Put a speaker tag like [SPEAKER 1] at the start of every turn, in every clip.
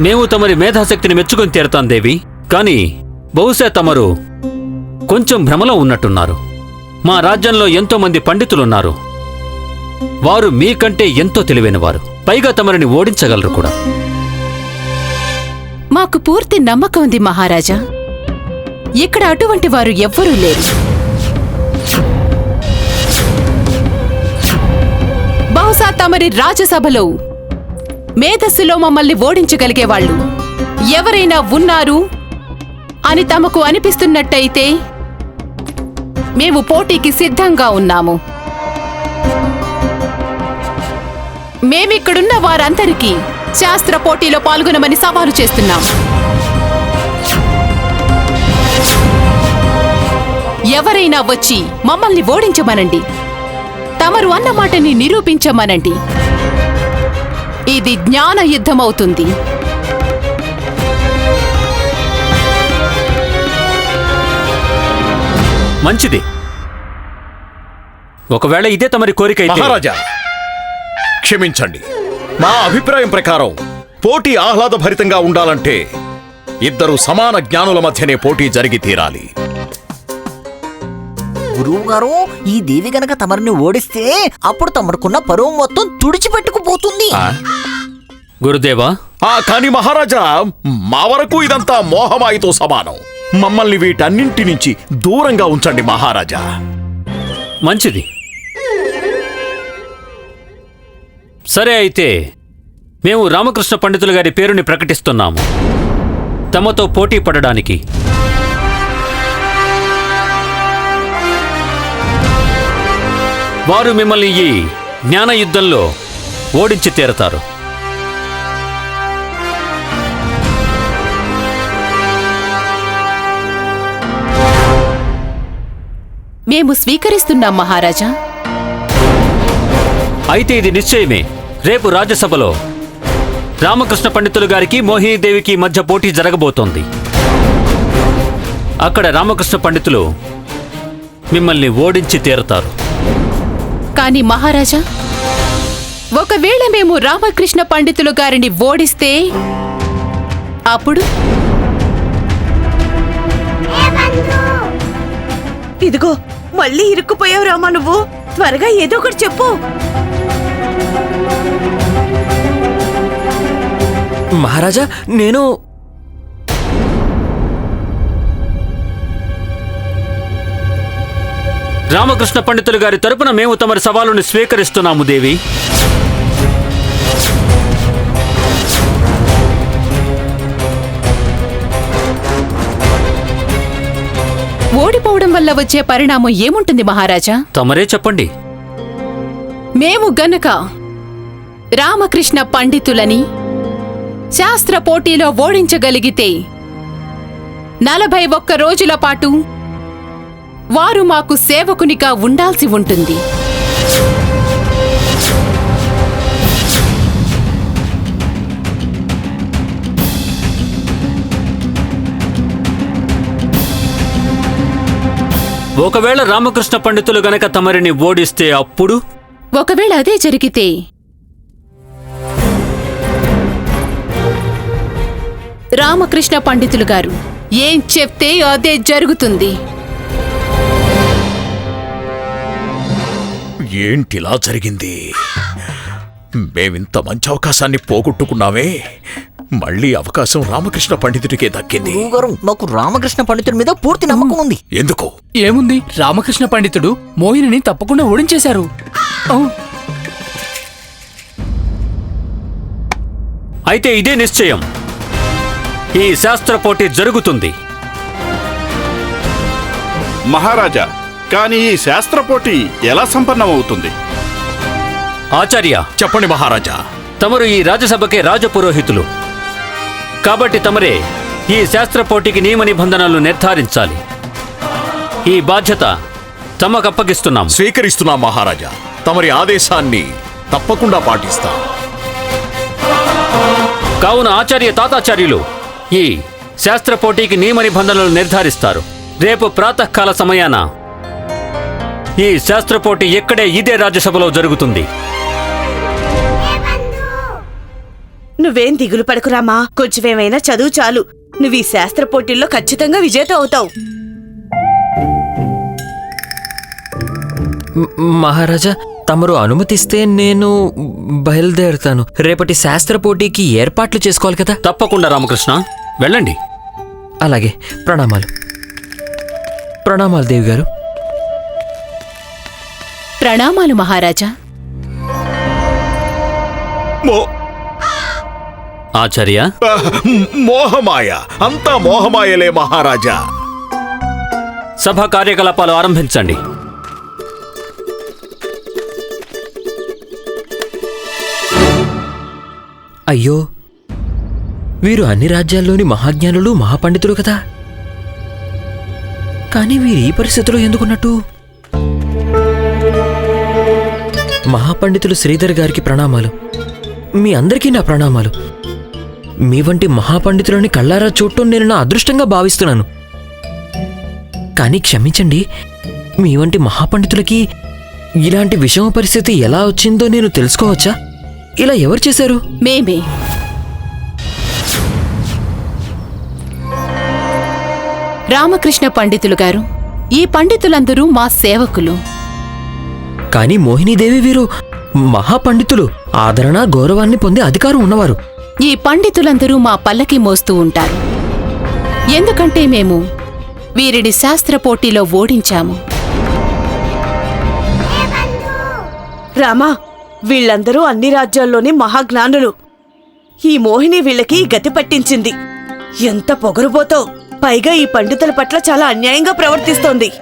[SPEAKER 1] మేము తమరి మేధాశక్తిని మెచ్చుకొని తీరతాం దేవి. కానీ బహుశా తమరు కొంచెం భ్రమలో ఉన్నట్టున్నారు. మా రాజ్యంలో ఎంతోమంది పండితులున్నారు. వారు మీకంటే ఎంతో తెలివైనవారు. పైగా తమరిని ఓడించగలరు కూడా.
[SPEAKER 2] మాకు పూర్తి నమ్మకం ఉంది మహారాజా. ఇక్కడ అటువంటి వారు ఎవ్వరూ లేరు. బహుశా తమరి రాజ్యసభలో మేధస్సులో మమ్మల్ని ఓడించగలిగే వాళ్ళు ఎవరైనా ఉన్నారు అని తమకు అనిపిస్తున్నట్టయితే మేము పోటీకి సిద్ధంగా ఉన్నాము. మేమిక్కడున్న వారందరికీ శాస్త్ర పోటీలో పాల్గొనమని సవాలు చేస్తున్నాం. ఎవరైనా వచ్చి మమ్మల్ని ఓడించమనండి. తమరు అన్న మాటని నిరూపించమనండి. ఇది జ్ఞాన యుద్ధమవుతుంది.
[SPEAKER 1] మంచిది. ఒకవేళ ఇదే తమరి కోరిక అయితే
[SPEAKER 3] మహారాజా క్షమించండి. నా అభిప్రాయం ప్రకారం పోటీ ఆహ్లాదభరితంగా ఉండాలంటే ఇద్దరు సమాన జ్ఞానుల మధ్యనే పోటీ జరిగి తీరాలి.
[SPEAKER 4] గురువు గారు ఈ దేవి గనక తమరిని ఓడిస్తే అప్పుడు తమరుకున్న పరువు మొత్తం తుడిచిపెట్టుకుపోతుంది?
[SPEAKER 1] గురుదేవా?
[SPEAKER 3] ఆ కాని మహారాజా మా వరకు ఇదంతా మోహమాయితో సమానం. మమ్మల్ని వీటన్నింటి నుంచి దూరంగా ఉంచండి మహారాజా.
[SPEAKER 1] మంచిది. సరే అయితే మేము రామకృష్ణ పండితులు గారి పేరుని ప్రకటిస్తున్నాము. తమతో పోటీ పడడానికి. వారు మిమ్మల్ని ఈ జ్ఞాన యుద్ధంలో ఓడించి తీరతారు.
[SPEAKER 2] మేము స్వీకరిస్తున్నాం మహారాజా.
[SPEAKER 1] అయితే ఇది నిశ్చయమే. రేపు రాజ్యసభలో రామకృష్ణ పండితులు గారికి మోహినీదేవికి మధ్య పోటీ జరగబోతోంది. అక్కడ రామకృష్ణ పండితులు మిమ్మల్ని ఓడించి తీరతారు.
[SPEAKER 2] కాని మహారాజా ఒకవేళ మేము రామకృష్ణ పండితులు గారిని ఓడిస్తే అప్పుడు?
[SPEAKER 5] ఇదిగో మళ్ళీ ఇరుక్కుపోయావు రామా నువ్వు. త్వరగా ఏదో ఒకటి చెప్పు.
[SPEAKER 6] మహారాజా నేను
[SPEAKER 1] రామకృష్ణ పండితులు గారి తరపున మేము తమరి సవాలుని స్వీకరిస్తున్నాము దేవి.
[SPEAKER 2] ఓడిపోవడం వల్ల వచ్చే పరిణామం ఏముంటుంది మహారాజా?
[SPEAKER 1] తమరే చెప్పండి.
[SPEAKER 2] మేము గనక రామకృష్ణ పండితులని శాస్త్ర పోటీలో ఓడించగలిగితే నలభై ఒక్క రోజుల పాటు వారు మాకు సేవకునిగా ఉండాల్సి ఉంటుంది.
[SPEAKER 1] ఒకవేళ రామకృష్ణ పండితులు గనక తమరిని ఓడిస్తే అప్పుడు?
[SPEAKER 2] ఒకవేళ అదే జరిగితే? రామకృష్ణ పండితులు గారు ఏం చెప్తే అదే జరుగుతుంది?
[SPEAKER 3] ఏంటిలా జరిగింది? మేమింత మంచి అవకాశాన్ని పోగొట్టుకున్నామే. మళ్ళీ అవకాశం రామకృష్ణ పండితుడికే దక్కింది.
[SPEAKER 4] గురువు గారు మాకు రామకృష్ణ పండితుడి మీద పూర్తి నమ్మకం ఉంది.
[SPEAKER 3] ఎందుకు?
[SPEAKER 6] ఏముంది? రామకృష్ణ పండితుడు మోహిని తప్పకుండా ఓడించేశారు.
[SPEAKER 1] అయితే ఇదే నిశ్చయం. ఈ శాస్త్ర పోటీ జరుగుతుంది.
[SPEAKER 7] మహారాజా కానీ ఈ శాస్త్ర పోటీ ఎలా సంపన్నమవుతుంది?
[SPEAKER 1] ఆచార్య
[SPEAKER 3] చెప్పండి మహారాజా.
[SPEAKER 1] తమరు ఈ రాజ్యసభకే రాజపురోహితులు కాబట్టి తమరే ఈ శాస్త్ర పోటీకి నియమ నిబంధనలు నిర్ధారించాలి. ఈ బాధ్యత తమకు అప్పగిస్తున్నాం.
[SPEAKER 3] స్వీకరిస్తున్నా మహారాజా. తమరి ఆదేశాన్ని తప్పకుండా పాటిస్తా.
[SPEAKER 1] కావున ఆచార్య తాతాచార్యులు ఈ శాస్త్ర పోటీకి నియమ నిబంధనలు నిర్ధారిస్తారు. రేపు ప్రాతకాల సమయాన ఈ శాస్త్ర పోటీ ఇక్కడే ఇదే రాజ్యసభలో జరుగుతుంది.
[SPEAKER 5] నువ్వేం దిగులు పడకు రామా. కొంచెమేమైనా చదువు చాలు. నువ్వు ఈ శాస్త్ర పోటీల్లో ఖచ్చితంగా విజేత అవుతావు.
[SPEAKER 8] మహారాజా తమరు అనుమతిస్తే నేను బయలుదేరుతాను. రేపటి శాస్త్ర పోటీకి ఏర్పాట్లు చేసుకోవాలి కదా?
[SPEAKER 1] తప్పకుండా రామకృష్ణ. వెళ్ళండి.
[SPEAKER 8] అలాగే ప్రణామాలు. ప్రణామాలు దేవి గారు
[SPEAKER 2] ప్రణామాలు మహారాజా.
[SPEAKER 3] మో
[SPEAKER 1] ఆచార్య?
[SPEAKER 3] మోహమాయ. అంతా మోహమాయలే మహారాజా.
[SPEAKER 1] సభ కార్యకలాపాలు ఆరంభించండి.
[SPEAKER 8] అయ్యో వీరు అన్ని రాజ్యాల్లోని మహాజ్ఞానులు మహాపండితులు కదా? కానీ వీరు ఈ పరిస్థితిలో ఎందుకున్నట్టు? మహాపండితులు శ్రీధర్ గారికి ప్రణామాలు. మీ అందరికీ నా ప్రణామాలు. మీ వంటి మహాపండితులని కళ్ళారా చూడటం నేను నా అదృష్టంగా భావిస్తున్నాను. కానీ క్షమించండి మీ వంటి మహాపండితులకి ఇలాంటి విషమ పరిస్థితి ఎలా వచ్చిందో నేను తెలుసుకోవచ్చా? ఇలా ఎవరు చేశారు?
[SPEAKER 2] మేమే. రామకృష్ణ పండితులు గారు ఈ పండితులందరూ మా సేవకులు.
[SPEAKER 8] కానీ మోహినీదేవి వీరు మహాపండితులు ఆదరణ గౌరవాన్ని పొందే అధికారం ఉన్నవారు.
[SPEAKER 2] ఈ పండితులందరూ మా పల్లకి మోస్తూ ఉంటారు. ఎందుకంటే మేము వీరిని శాస్త్ర పోటీలో ఓడించాము.
[SPEAKER 5] రామా వీళ్ళందరూ అన్ని రాజ్యాల్లోని మహాజ్ఞానులు. ఈ మోహిని వీళ్ళకి గతి పట్టించింది. ఎంత పొగరుబోతో పైగా ఈ పండితుల పట్ల చాలా అన్యాయంగా ప్రవర్తిస్తోంది.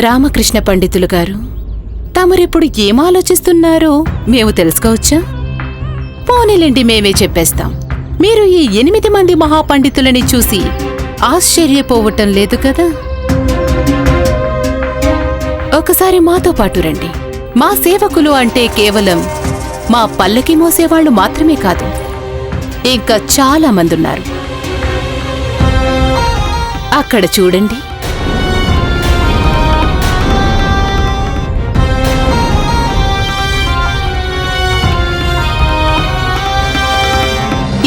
[SPEAKER 2] రామకృష్ణ పండితులు గారు తమరిప్పుడు ఏం ఆలోచిస్తున్నారో మేము తెలుసుకోవచ్చా? పోనీలేండి మేమే చెప్పేస్తాం. మీరు ఈ ఎనిమిది మంది మహాపండితులని చూసి ఆశ్చర్యపోవటం లేదు కదా? ఒకసారి మాతో పాటు రండి. మా సేవకులు అంటే కేవలం మా పల్లకి మోసేవాళ్ళు మాత్రమే కాదు ఇంకా చాలా మంది ఉన్నారు అక్కడ చూడండి.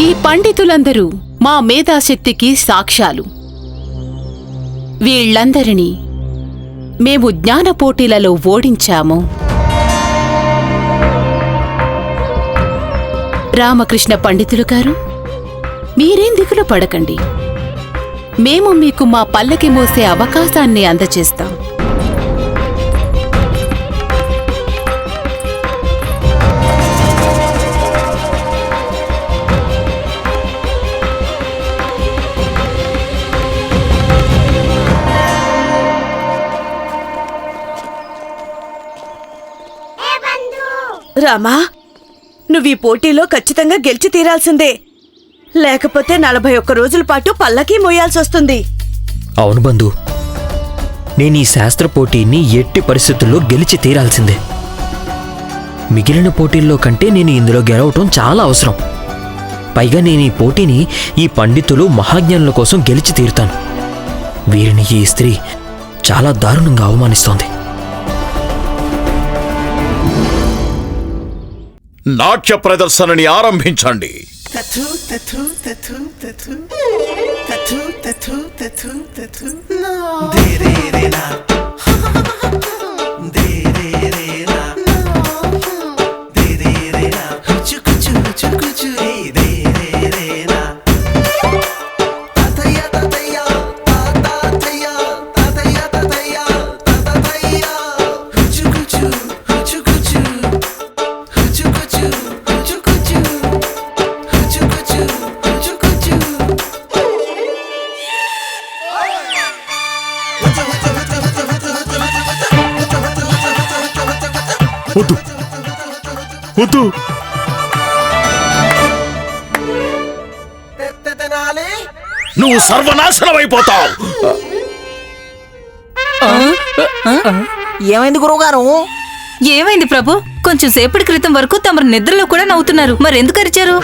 [SPEAKER 2] ఈ పండితులందరూ మా మేధాశక్తికి సాక్ష్యాలు. వీళ్ళందరినీ మేము జ్ఞాన పోటీలలో ఓడించాము. రామకృష్ణ పండితులు గారు మీరేం దిగులు పడకండి. మేము మీకు మా పల్లకి మోసే అవకాశాన్ని అందజేస్తాం
[SPEAKER 5] రామా నువ్వు ఈ పోటీలో ఖచ్చితంగా గెలిచి తీరాల్సిందే. లేకపోతే నలభై ఒక్క రోజుల పాటు పల్లకీ మోయాల్సి వస్తుంది.
[SPEAKER 8] అవును బంధు. నేను ఈ శాస్త్ర పోటీని ఎట్టి పరిస్థితుల్లో గెలిచి తీరాల్సిందే. మిగిలిన పోటీల్లో కంటే నేను ఇందులో గెలవటం చాలా అవసరం. పైగా నేను ఈ పోటీని ఈ పండితులు మహాజ్ఞానుల కోసం గెలిచి తీరుతాను. వీరిని ఈ స్త్రీ చాలా దారుణంగా అవమానిస్తోంది.
[SPEAKER 3] నాట్య ప్రదర్శనని ఆరంభించండి.
[SPEAKER 9] ధీరే
[SPEAKER 3] వద్దు. నువ్వు సర్వనాశనమైపోతావు
[SPEAKER 4] ఏమైంది గురువుగారు?
[SPEAKER 10] ఏమైంది ప్రభు? కొంచెం సేపటి క్రితం వరకు తమరు నిద్రలో కూడా నవ్వుతున్నారు. మరెందుకు అరిచారు?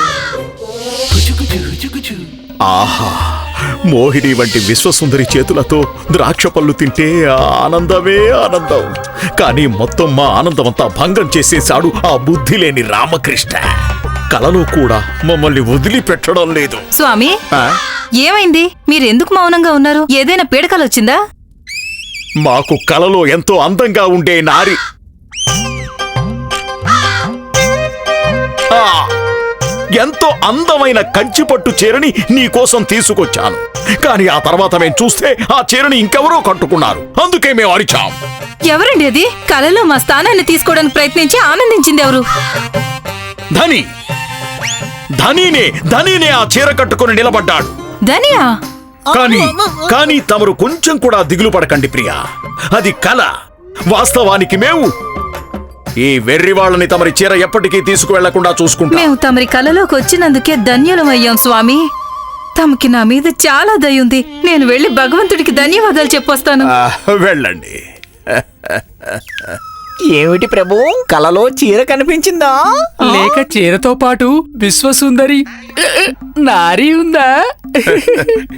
[SPEAKER 3] ఆహా. మోహిని వంటి విశ్వసుందరి చేతులతో ద్రాక్ష పళ్ళు తింటే ఆనందమే ఆనందం. కానీ మొత్తం మా ఆనందమంతా భంగం చేసేశాడు ఆ బుద్ధి లేని రామకృష్ణ. కలలో కూడా మమ్మల్ని వదిలిపెట్టడం లేదు.
[SPEAKER 10] స్వామి? ఏమైంది? మీరెందుకు మౌనంగా ఉన్నారు? ఏదైనా పీడకలు వచ్చిందా
[SPEAKER 3] మాకు కలలో ఎంతో అందంగా ఉండే నారి. ఆ, ఎంతో అందమైన కంచిపట్టు చీరని నీకోసం తీసుకొచ్చాను. కానీ ఆ తర్వాత మేము చూస్తే ఆ చీరని ఇంకెవరో కట్టుకున్నారు. అందుకే మేము అరిచాం.
[SPEAKER 10] ఎవరండి అది? కలలో మా స్థానాన్ని తీసుకోవడానికి ప్రయత్నించి ఆనందించింది ఎవరు?
[SPEAKER 3] ధని. ధనీనే ధనీనే ఆ చీర కట్టుకుని నిలబడ్డాడు.
[SPEAKER 10] ధనియా?
[SPEAKER 3] కానీ కానీ తమరు కొంచెం కూడా దిగులు పడకండి ప్రియా. అది కల. వాస్తవానికి మేము ఈ వెర్రి వాళ్ళని తమరి చీర ఎప్పటికీ తీసుకువెళ్ళకుండా చూసుకుంటాం.
[SPEAKER 10] మేము తమరి కలలోకి వచ్చినందుకే ధన్యులమయ్యాం స్వామి. తమకి నా మీద చాలా దయ ఉంది. నేను వెళ్ళి భగవంతుడికి ధన్యవాదాలు చెప్పొస్తాను.
[SPEAKER 3] వెళ్ళండి.
[SPEAKER 4] ఏమిటి ప్రభు? కలలో చీర కనిపించిందా?
[SPEAKER 6] లేక చీరతో పాటు విశ్వసుందరి నారీ ఉందా?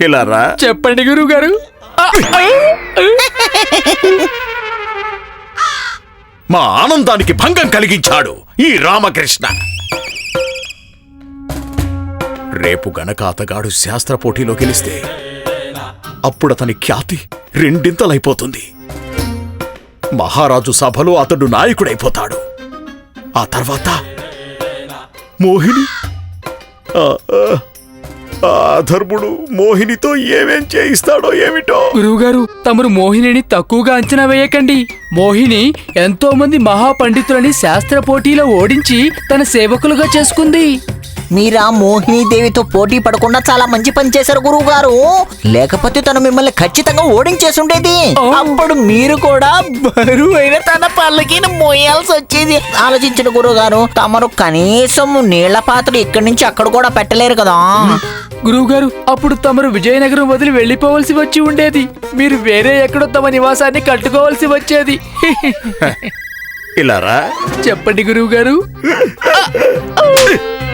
[SPEAKER 3] ఇలా రా.
[SPEAKER 6] చెప్పండి గురువు గారు
[SPEAKER 3] మా ఆనందానికి భంగం కలిగించాడు ఈ రామకృష్ణ. రేపు గనక అతగాడు శాస్త్ర పోటీలో గెలిస్తే అప్పుడు అతని ఖ్యాతి రెండింతలైపోతుంది. మహారాజు సభలో అతడు నాయకుడైపోతాడు. ఆ తర్వాత మోహిని ఆ, ధర్ముడు మోహినితో ఏమేం చేయిస్తాడో ఏమిటో?
[SPEAKER 6] గురువుగారు తమరు మోహినిని తక్కువగా అంచనా వేయకండి. మోహిని ఎంతో మంది మహాపండితులని శాస్త్ర పోటీలో ఓడించి తన సేవకులుగా చేసుకుంది.
[SPEAKER 4] మీరా మోహిని దేవితో పోటీ పడకుండా చాలా మంచి పని చేశారు గురువు గారు లేకపోతే తను మిమ్మల్ని ఖచ్చితంగా ఓడించేసి ఉండేది అప్పుడు మీరు కూడా బరువైన తన పల్లకిని మోయాల్సి వచ్చేది. ఆలోచించిన గురువు గారు తమరు కనీసం నీళ్ళ పాత్ర ఇక్కడి నుంచి అక్కడ కూడా పెట్టలేరు కదా.
[SPEAKER 6] గురువుగారు అప్పుడు తమరు విజయనగరం వదిలి వెళ్ళిపోవలసి వచ్చి ఉండేది. మీరు వేరే ఎక్కడో తమ నివాసాన్ని కట్టుకోవాల్సి వచ్చేది.
[SPEAKER 3] ఇలా రా.
[SPEAKER 6] చెప్పండి గురువుగారు.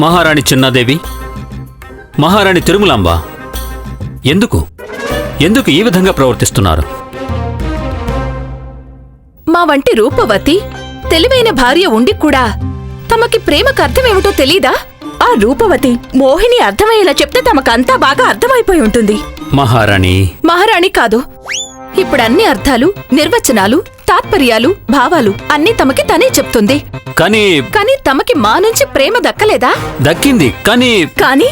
[SPEAKER 1] మహారాణి చిన్నాదేవి? మహారాణి తిరుమలాంబ? ఎందుకు? ఎందుకు ఈ విధంగా ప్రవర్తిస్తున్నారు?
[SPEAKER 2] మా వంటి రూపవతి తెలివైన భార్య ఉండి కూడా తమకి ప్రేమకు అర్థమేమిటో తెలీదా? ఆ రూపవతి మోహిని అర్థమయ్యేలా చెప్తే తమకంతా బాగా అర్థమైపోయి ఉంటుంది.
[SPEAKER 1] మహారాణి.
[SPEAKER 2] మహారాణి కాదు. ఇప్పుడు అన్ని అర్థాలు నిర్వచనాలు తాత్పర్యాలు భావాలు అన్ని తమకి తనే చెప్తుంది.
[SPEAKER 1] కానీ
[SPEAKER 2] కానీ తమకి మా నుంచి ప్రేమ దక్కలేదా?
[SPEAKER 1] దక్కింది కానీ
[SPEAKER 2] కానీ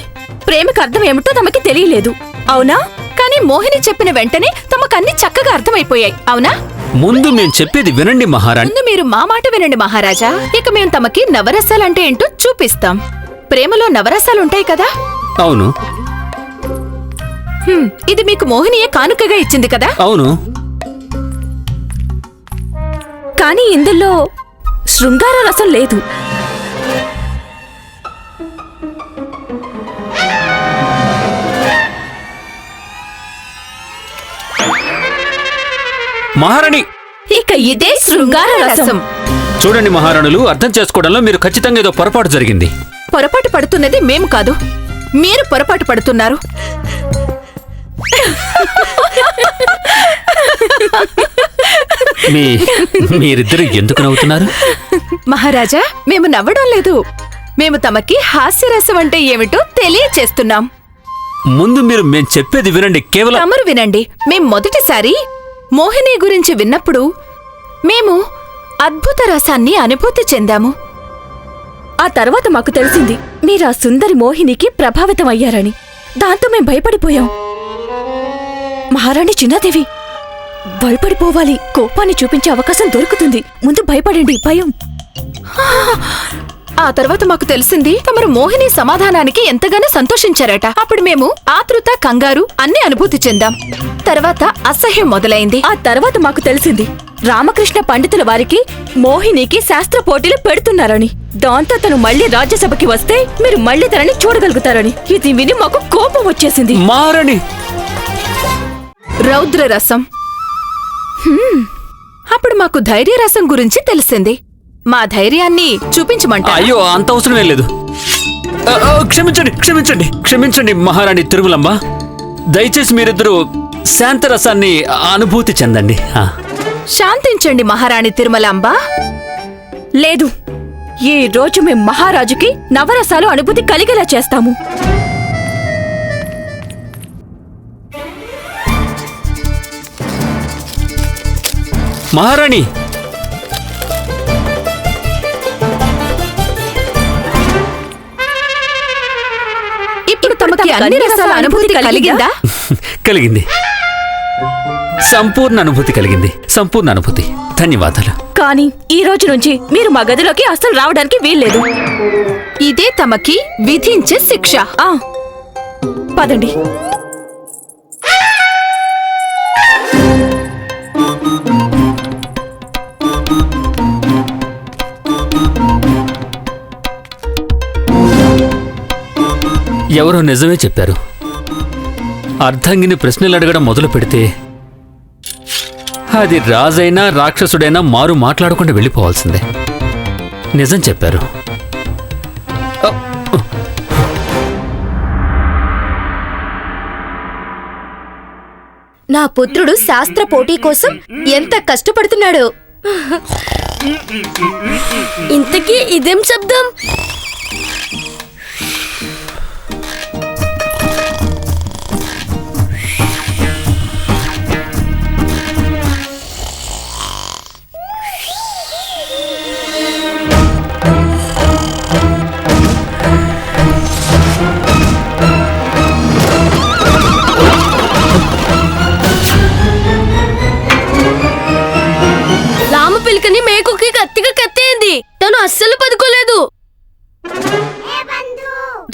[SPEAKER 2] ప్రేమకు అర్థం ఏమిటో తమకి తెలియలేదు. అవునా? కానీ మోహిని చెప్పిన వెంటనే తమకన్నీ చక్కగా అర్థమైపోయాయి. అవునా?
[SPEAKER 1] ముందు నేను చెప్పేది వినండి మహారాణి.
[SPEAKER 2] ముందు మీరు మా మాట వినండి మహారాజా. ఇక మేము తమకి నవరసాలంటే ఏంటో చూపిస్తాం. ప్రేమలో నవరసాలుంటాయి కదా?
[SPEAKER 1] అవును.
[SPEAKER 2] హ్మ్, ఇది మీకు మోహినియే కానుకగా ఇచ్చింది కదా?
[SPEAKER 1] అవును.
[SPEAKER 2] కానీ ఇందులో శృంగార రసం లేదు.
[SPEAKER 1] మహారాణి!
[SPEAKER 2] ఇక ఇదే శృంగార రసం.
[SPEAKER 1] చూడండి మహారాణులు అర్థం చేసుకోవడంలో మీరు ఖచ్చితంగా ఏదో పొరపాటు జరిగింది.
[SPEAKER 2] పొరపాటు పడుతున్నది మేము కాదు. మీరు పొరపాటు పడుతున్నారు.
[SPEAKER 1] మీ మీరిద్దరు ఎందుకు నవ్వుతున్నారు?
[SPEAKER 2] మహారాజా మేము నవ్వడం లేదు. మేము తమకి హాస్యరసం అంటే ఏమిటో తెలియచేస్తున్నాం.
[SPEAKER 1] ముందు మీరు మేం చెప్పేది వినండి కేవలం
[SPEAKER 2] తమరు వినండి. మేం మొదటిసారి మోహిని గురించి విన్నప్పుడు మేము అద్భుత రసాన్ని అనుభూతి చెందాము. ఆ తర్వాత మాకు తెలిసింది మీరు ఆ సుందరి మోహినికి ప్రభావితం అయ్యారని. దాంతో మేం భయపడిపోయాం. మహారాణి చిన్నాదేవి భయపడిపోవాలి. కోపాన్ని చూపించే అవకాశం దొరుకుతుంది. ముందు భయపడండి భయం. ఆ తర్వాత మాకు తెలిసింది తమరు మోహిని సమాధానానికి ఎంతగానో సంతోషించారట. అప్పుడు మేము ఆతృత కంగారు అన్ని అనుభూతి చెందాం. తర్వాత అసహ్యం మొదలైంది. ఆ తర్వాత మాకు తెలిసింది రామకృష్ణ పండితుల వారికి మోహినికి శాస్త్ర పోటీలు పెడుతున్నారని. దాంతో తను మళ్ళీ రాజ్యసభకి వస్తే మీరు మళ్ళీ తనని చూడగలుగుతారని. ఇది విని మాకు కోపం వచ్చేసింది.
[SPEAKER 1] మారని.
[SPEAKER 2] రౌద్ర రసం. అప్పుడు మాకు ధైర్య రసం గురించి తెలిసింది. మా ధైర్యాన్ని చూపించమంటారా?
[SPEAKER 1] అయ్యో అంత అవసరమే లేదు. ఆ, ఆ, క్షమించండి క్షమించండి క్షమించండి మహారాణి తిరుమలమ్మ. దయచేసి మీరిద్దరూ శాంతరసాన్ని అనుభూతి చెందండి. ఆ.
[SPEAKER 10] శాంతించండి మహారాణి తిరుమలాంబ. లేదు ఈ రోజు మేం మహారాజుకి నవరసాలు అనుభూతి కలిగేలా చేస్తాము.
[SPEAKER 1] మహారాణి!
[SPEAKER 10] ఇప్పుడు తమకి అన్ని రసాల అనుభూతి కలిగిందా?
[SPEAKER 1] కలిగింది. సంపూర్ణ అనుభూతి కలిగింది. సంపూర్ణ అనుభూతి. ధన్యవాదాలు.
[SPEAKER 10] కానీ ఈ రోజు నుంచి మీరు మా గదిలోకి అస్సలు రావడానికి వీల్లేదు. ఇదే తమకి విధించే శిక్ష. ఆ. పదండి.
[SPEAKER 1] ఎవరో నిజమే చెప్పారు. అర్ధంగిని ప్రశ్నలు అడగడం మొదలు పెడితే అది రాజైనా రాక్షసుడైనా మారు మాట్లాడకుండా వెళ్ళిపోవాల్సిందే. నిజం చెప్పారు.
[SPEAKER 11] నా పుత్రుడు శాస్త్ర పోటీ కోసం ఎంత కష్టపడుతున్నాడో? ఇంతకీ ఇదేం శబ్దం?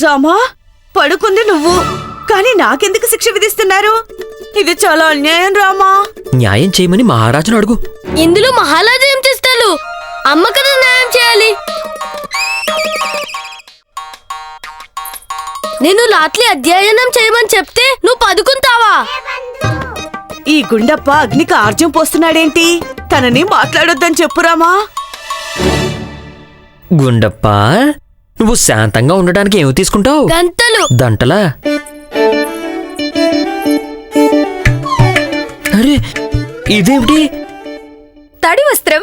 [SPEAKER 11] రామా
[SPEAKER 5] పడుకుంది నువ్వు. కానీ నాకెందుకు శిక్ష విధిస్తున్నారు? ఇది చాలా అన్యాయం రామా.
[SPEAKER 8] న్యాయం చేయమని మహారాజును అడుగు.
[SPEAKER 11] ఇందులో మహారాజా ఏం చేస్తారు అమ్మ కదా న్యాయం చేయాలి. నేను రాత్రి అధ్యయనం చేయమని చెప్తే నువ్వు పదుకుంటావా?
[SPEAKER 5] ఈ గుండప్ప అగ్నికి ఆర్జం పోస్తున్నాడేంటి? తనని మాట్లాడొద్దని చెప్పు రామా.
[SPEAKER 8] గుండప్ప నువ్వు శాంతంగా ఉండడానికి ఏమి తీసుకుంటావు?
[SPEAKER 11] గంతలు.
[SPEAKER 8] దంటలా? అరే ఇదేమిటి?
[SPEAKER 11] తడి వస్త్రం.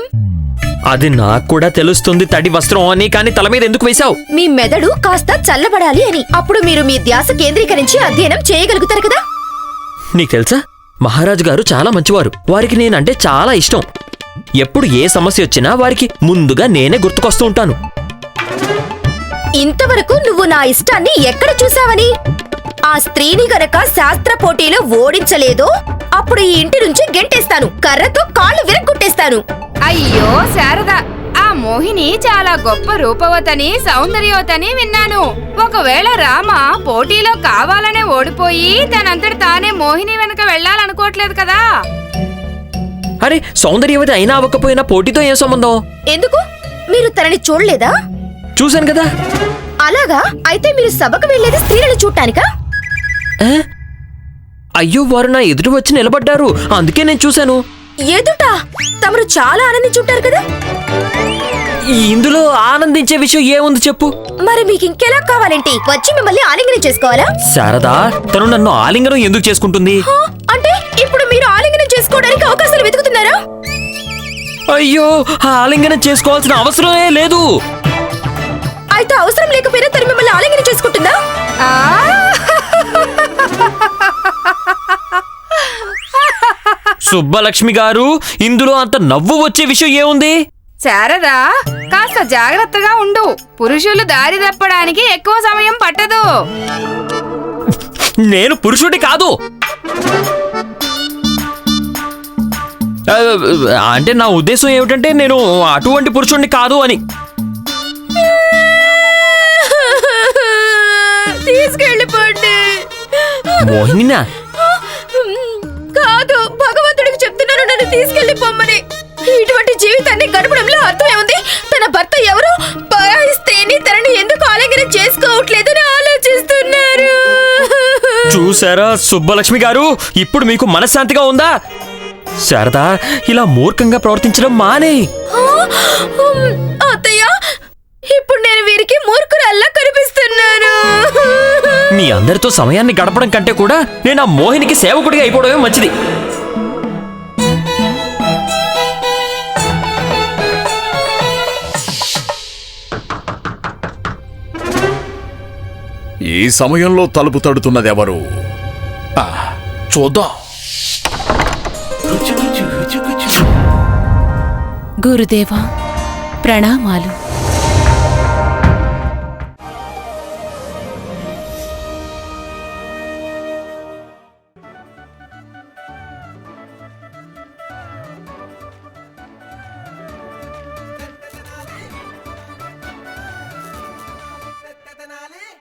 [SPEAKER 8] అది నాకు కూడా తెలుస్తుంది తడి వస్త్రం అని కానీ తల మీద ఎందుకు వేశావు?
[SPEAKER 11] మీ మెదడు కాస్త చల్లబడాలి అని. అప్పుడు మీరు మీ ధ్యాస కేంద్రీకరించి అధ్యయనం చేయగలుగుతారు కదా?
[SPEAKER 8] నీకు తెలుసా? మహారాజు గారు చాలా మంచివారు. వారికి నేనంటే చాలా ఇష్టం. ఎప్పుడు ఏ సమస్య వచ్చినా వారికి ముందుగా నేనే గుర్తుకొస్తూ ఉంటాను.
[SPEAKER 11] ఇంతవరకు నువ్వు నా ఇష్టాన్ని ఎక్కడ చూసావని ఆ స్త్రీని గనక శాస్త్ర పోటీలో ఓడించలేదో అప్పుడు ఈ ఇంటి నుంచి గెంటేస్తాను. కర్రతో కాళ్ళు విరగ్గొట్టేస్తాను.
[SPEAKER 12] అయ్యో శారద ఆ మోహిని చాలా గొప్ప రూపవతని సౌందర్యవతని విన్నాను. ఒకవేళ రామ పోటీలో కావాలనే ఓడిపోయి తనంతటి తానే మోహిని వెనక వెళ్ళాలనుకోవట్లేదు కదా.
[SPEAKER 8] అరే సౌందర్యవతి అయినా అవ్వకపోయినా పోటీతో ఏం సంబంధం?
[SPEAKER 11] ఎందుకు? మీరు తనని చూడలేదా?
[SPEAKER 8] చూశాను కదా.
[SPEAKER 11] అలాగా? అయితే మీరు సభకు వెళ్ళేది స్త్రీలను చూడటానికా?
[SPEAKER 8] అయ్యో వారు నా ఎదురు వచ్చి నిలబడ్డారు. అందుకే నేను చూశాను.
[SPEAKER 11] ఎదుట? తమరు చాలా ఆనందించుంటారు కదా?
[SPEAKER 8] ఇందులో ఆనందించే విషయం ఏముంది చెప్పు.
[SPEAKER 11] మరి మీకు ఇంకెలా కావాలేంటి వచ్చి మిమ్మల్ని ఆలింగనం చేసుకోవాలా?
[SPEAKER 8] శారదా తను నన్ను ఆలింగనం ఎందుకు చేసుకుంటుంది?
[SPEAKER 11] అంటే ఇప్పుడు మీరు ఆలింగనం చేసుకోవడానికి అవకాశాలు వెతుకుతున్నారా?
[SPEAKER 8] అయ్యో ఆలింగనం చేసుకోవాల్సిన అవసరమే లేదు.
[SPEAKER 11] అయితే అవసరం లేకపోయినా తను మిమ్మల్ని ఆలింగనం చేసుకుంటుందా?
[SPEAKER 8] సుబ్బలక్ష్మి గారు ఇందులో అంత నవ్వు వచ్చే విషయం ఏముంది?
[SPEAKER 12] శారదా కాస్త జాగ్రత్తగా ఉండు. పురుషులు దారి తప్పడానికి ఎక్కువ సమయం పట్టదు.
[SPEAKER 8] నేను పురుషుడి కాదు. అంటే నా ఉద్దేశం ఏమిటంటే నేను అటువంటి పురుషుడిని కాదు అని. మోహినినా?
[SPEAKER 11] కాదు భగవంతుడికి చెప్తున్నాను నన్ను తీసుకెళ్ళిపోమ్మని ఇటువంటి జీవితాన్ని గడపడంలో అర్థం ఏముంది? తన భర్త ఎవరు? పరాయి స్త్రీని తనని ఎందుకు ఆలింగనం చేసుకోవట్లేదని ఆలోచిస్తున్నారు.
[SPEAKER 8] చూసారా సుబ్బలక్ష్మి గారు? ఇప్పుడు మీకు మనశ్శాంతిగా ఉందా? శారదా ఇలా మూర్ఖంగా ప్రవర్తించడం మానే. అందరితో సమయాన్ని గడపడం కంటే కూడా నేను ఆ మోహినికి సేవకుడిగా అయిపోవడమే మంచిది.
[SPEAKER 3] ఈ సమయంలో తలుపు తడుతున్నదెవరు? ఆ, చూద్దాం.
[SPEAKER 2] గురుదేవా ప్రణామాలు.